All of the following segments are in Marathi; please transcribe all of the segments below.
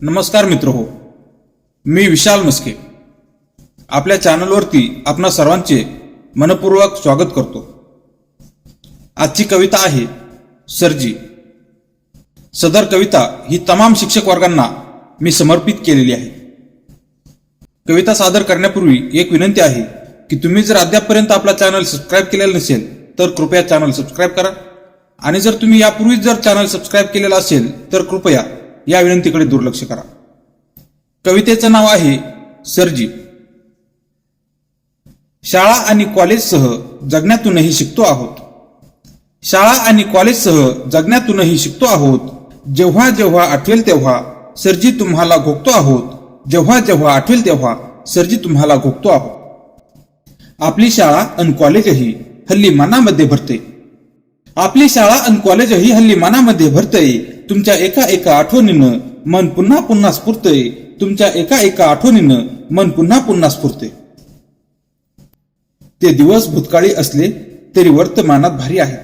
नमस्कार मित्र हो. मी विशाल मस्के आपल्या चॅनलवरती आपणा सर्वांचे मनपूर्वक स्वागत करतो. आजची कविता आहे सरजी. सदर कविता ही तमाम शिक्षक वर्गांना मी समर्पित केलेली आहे. कविता सादर करण्यापूर्वी एक विनंती आहे की तुम्ही जर अद्यापपर्यंत आपला चॅनल सबस्क्राईब केलेला नसेल तर कृपया चॅनल सबस्क्राईब करा. आणि जर तुम्ही यापूर्वीच जर चॅनल सबस्क्राईब केलेला असेल तर कृपया या विनंतीकडे दुर्लक्ष करा. कवितेचं नाव आहे सरजी. शाळा आणि कॉलेजसह जगण्यातूनही शिकतो आहोत. शाळा आणि कॉलेजसह जगण्यातूनही शिकतो आहोत. जेव्हा जेव्हा आठवेल तेव्हा सरजी तुम्हाला घोकतो आहोत. जेव्हा जेव्हा आठवेल तेव्हा सरजी तुम्हाला घोकतो आहोत. आपली शाळा आणि कॉलेजही हल्ली मनामध्ये भरते. आपली शाळा आणि कॉलेजही हल्ली मनामध्ये भरतय तुमच्या एका एका आठवणीनं मन पुन्हा पुन्हा स्फुरतय. तुमच्या एका एका आठवणीनं मन पुन्हा पुन्हा स्फुरते ते दिवस भूतकाळी असले तरी वर्तमानात भारी आहेत.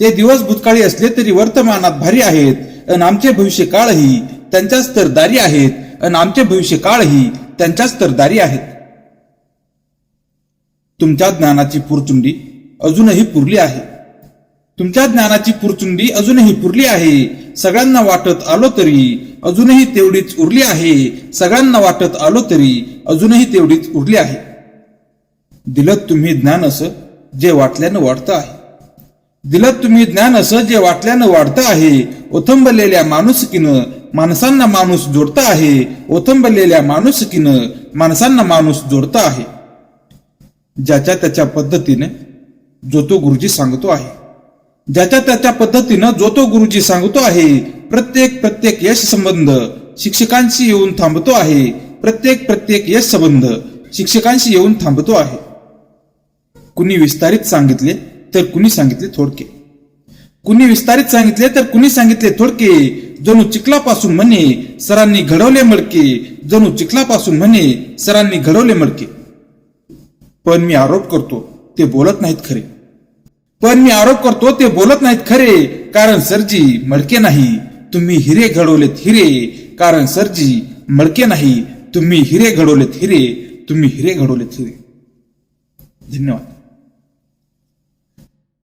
ते दिवस भूतकाळी असले तरी वर्तमानात भारी आहेत. आणि आमचे भविष्य काळही त्यांच्याच तर दारी आहेत. आणि आमचे भविष्य काळही त्यांच्याच तर दारी आहेत. तुमच्या ज्ञानाची पुरचुंडी अजूनही पुरली आहे. तुमच्या ज्ञानाची पुरचुंडी अजूनही पुरली आहे. सगळ्यांना वाटत आलो तरी अजूनही तेवढीच उरली आहे. सगळ्यांना वाटत आलो तरी अजूनही तेवढीच उरली आहे. दिलं तुम्ही ज्ञान असं जे वाटल्यानं वाढतं आहे. दिलं तुम्ही ज्ञान असं जे वाटल्यानं वाढतं आहे. ओथंबलेल्या माणुसकीनं माणसांना माणूस जोडता आहे. ओथंबलेल्या माणुसकीनं माणसांना माणूस जोडता आहे. ज्याच्या त्याच्या पद्धतीने जो तो गुरुजी सांगतो आहे. ज्याच्या त्याच्या पद्धतीनं जो तो गुरुजी सांगतो आहे प्रत्येक प्रत्येक यश संबंध शिक्षकांशी येऊन थांबतो आहे. प्रत्येक प्रत्येक यश संबंध शिक्षकांशी येऊन थांबतो आहे. कुणी विस्तारित सांगितले तर कुणी सांगितले थोडके. कुणी विस्तारित सांगितले तर कुणी सांगितले थोडके. जणू चिखलापासून म्हणे सरांनी घडवले मडके. जणू चिखलापासून म्हणे सरांनी घडवले मडके. पण मी आरोप करतो ते बोलत नाहीत खरे. पण मी आरोप करतो ते बोलत नाहीत खरे. कारण सरजी मडके नाही तुम्ही हिरे घडवलेत हिरे. कारण सरजी मडके नाही तुम्ही हिरे घडवलेत हिरे. तुम्ही हिरे घडवलेत हिरे. धन्यवाद.